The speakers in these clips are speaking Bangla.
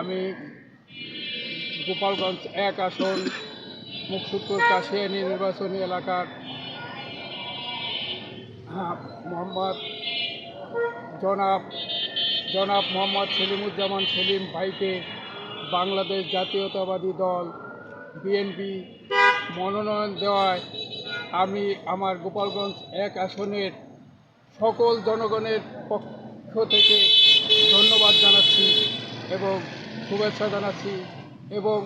আমি গোপালগঞ্জ এক আসন, মুকসুদপুর কাশিয়ানি নির্বাচনী এলাকার মোহাম্মদ জনাব জনাব মোহাম্মদ সেলিমুজ্জামান সেলিম ভাইকে বাংলাদেশ জাতীয়তাবাদী দল, বিএনপি মনোনয়ন দেওয়ায় আমি আমার গোপালগঞ্জ এক আসনের সকল জনগণের পক্ষ থেকে শুভেচ্ছা জানাচ্ছি এবং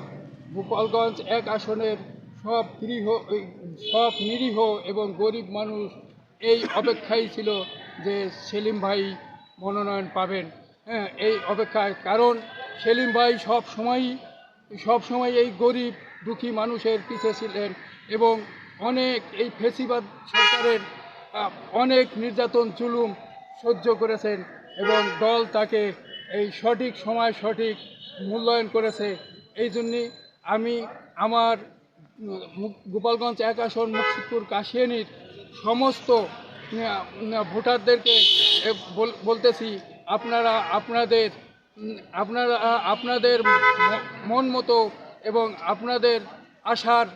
গোপালগঞ্জ এক আসনের সব গৃহ সব নিরীহ এবং গরিব মানুষ এই অপেক্ষাই ছিল যে সেলিম ভাই মনোনয়ন পাবেন। হ্যাঁ এই অপেক্ষায় কারণ সেলিম ভাই সব সময়ই, সব সময় এই গরিব দুঃখী মানুষের পিছে ছিলেন এবং অনেক এই ফেসিবাদ সরকারের অনেক নির্যাতন জুলুম সহ্য করেছেন এবং দল তাকে এই সঠিক সময় সঠিক মূল্যায়ন করেছে। এই জন্যে আমি আমার গোপালগঞ্জ এক আসন মুকসিদপুর কাশিয়ানির সমস্ত ভোটারদেরকে বলতেছি আপনারা আপনাদের আপনারা আপনাদের মন মতো এবং আপনাদের আশার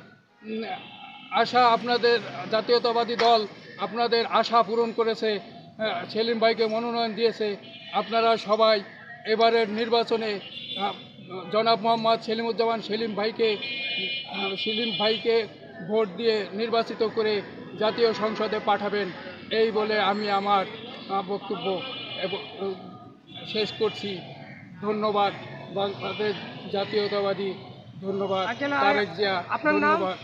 আশা আপনাদের জাতীয়তাবাদী দল আপনাদের আশা পূরণ করেছে হ্যাঁ, সেলিম ভাইকে মনোনয়ন দিয়েছে আপনারা সবাই এবারের নির্বাচনে জনাব মোহাম্মদ সেলিমুজ্জামান সেলিম ভাইকে সেলিম ভাইকে ভোট দিয়ে নির্বাচিত করে জাতীয় সংসদে পাঠাবেন। এই বলে আমি আমার বক্তব্য শেষ করছি। ধন্যবাদ। বাংলাদেশ জাতীয়তাবাদী ধন্যবাদ। তারেক জিয়া আপনার ধন্যবাদ।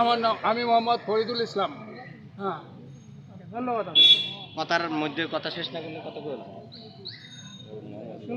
আমার নাম আমি মোহাম্মদ ফরিদুল ইসলাম। হ্যাঁ। ধন্যবাদ। কথার মধ্যে কথা শেষ না করলে কথা বলব?